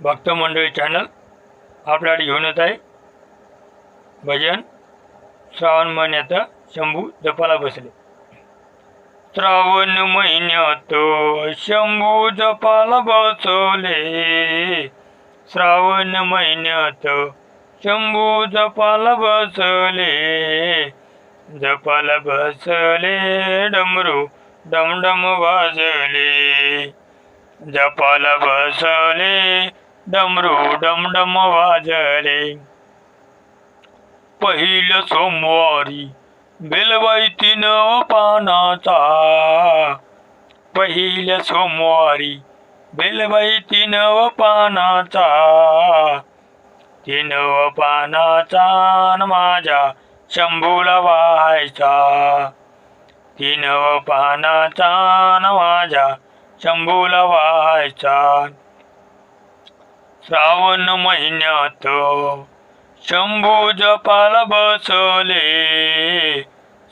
भक्त मंडळी चॅनल. आपल्याकडे घेऊन येत आहे. भजन. श्रावण महिन्यात शंभू जपाला बसले. श्रावण महिन्यात शंभू जपाला बसले. श्रावण महिन्यात शंभू जपाला बसले. जपाला बसले डमरू डमडम वाजले. जपाला बसले डमरू डमडम वाजले. पहिल सोमवारी बेलबाई तीन पानाचा. पहिल्या सोमवारी बेलबाई तीन पानाचा. तीन पानाचा माझ्या शंभूला व्हायचा. तीन पानाचा माझ्या शंभूला व्हायचा. श्रावण महिन्यात शंभू जपाला बसले.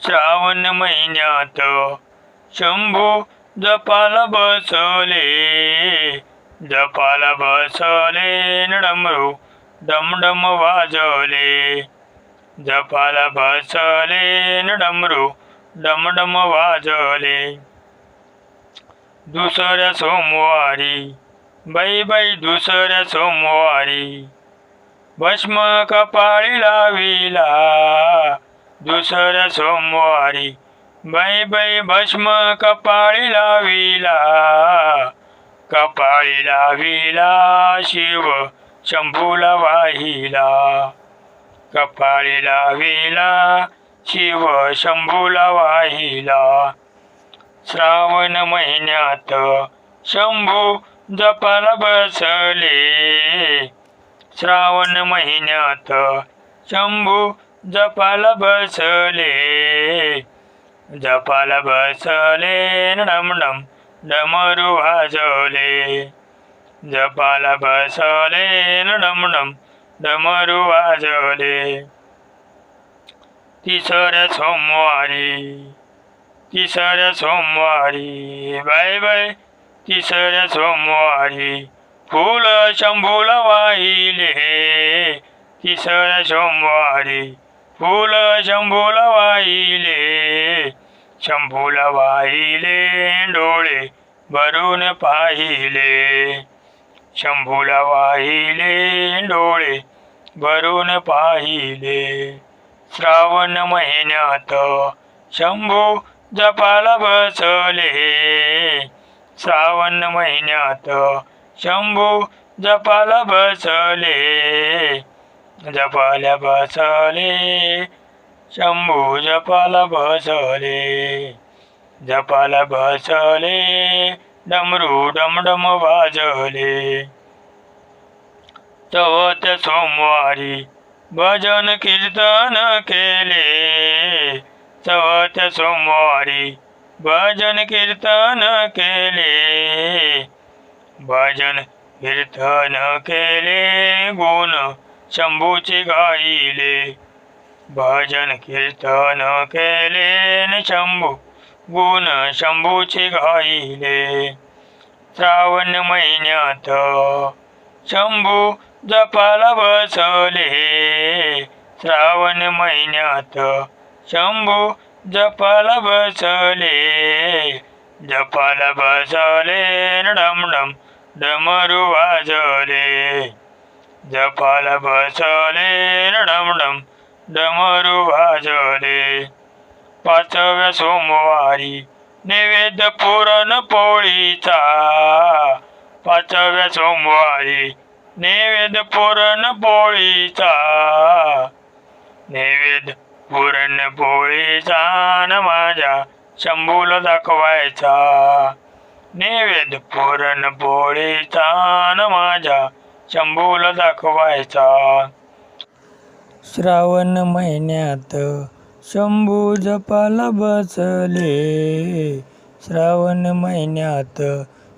श्रावण महिन्यात शंभू जपाला बसले. जपाला बसले डमरू डमडम वाजवले जपाला बसले न डमरू डमडम वाजवले दुसऱ्या सोमवारी बाई बाई दुसऱ्या सोमवारी भस्म कपाळी लाविला. दुसऱ्या सोमवारी बाई बाई भस्म कपाळी लाविला. कपाळी लाविला शिव शंभूला वाहिला. कपाळी लाविला शिव शंभूला वाहिला. श्रावण महिन्यात शंभू जपाला बसले. श्रावण महिन्यात शंभू जपाला बसले. जपाला बसले डमडम डमरू वाजवले. जपाला बसले डमडम डमरू वाजवले. तिसऱ्या सोमवारी तिसऱ्या सोमवारी बाय बाय तिसऱ्या सोमवारी फुल शंभूला वाहिले. तिसऱ्या सोमवारी फुल शंभूला वाहिले. शंभूला वाहिले डोळे भरून पाहिले. शंभूला वाहिले डोळे भरून पाहिले. श्रावण महिन्यात शंभू जपाला बसले. श्रावण महिन्यात शंभू जपाला बसले. जपाला बसले. शंभू जपाला बसले. जपाला बसले. डमरू डमडम वाजले. चवथ सोमवारी भजन कीर्तन केले. चवथ सोमवारी भजन कीर्तन केले. भजन कीर्तन केले गुण शंभूचे गाईले भजन कीर्तन केले न शंभू गुण शंभूचे गाईले श्रावण महिन्यात शंभू जपाला बसले. श्रावण महिन्यात शंभू जपाला बसले जपाला बसले न डमडम डमरू वाजले. जपाला बसले न डमडम डमरू वाजले. पाचव्या सोमवारी नैवेद्य पुरण पोळीचा. पाचव्या सोमवारी नैवेद्य पुरण पोळीचा. नैवेद्य पुरणपोळीचा न माझ्या शंभूला दाखवायचा. नैवेद्य पुरणपोळीचा न माझ्या शंभूला दाखवायचा. श्रावण महिन्यात शंभू जपाला बसले. श्रावण महिन्यात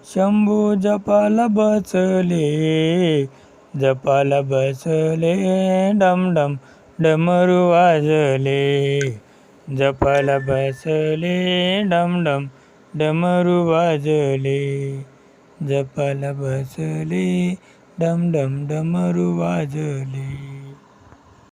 शंभू जपाला बसले. जपाला बसले डमडम डमरू वाजले जपाला बसले डमडम डमरू वाजले जपाला बसले डमडम डमरू वाजले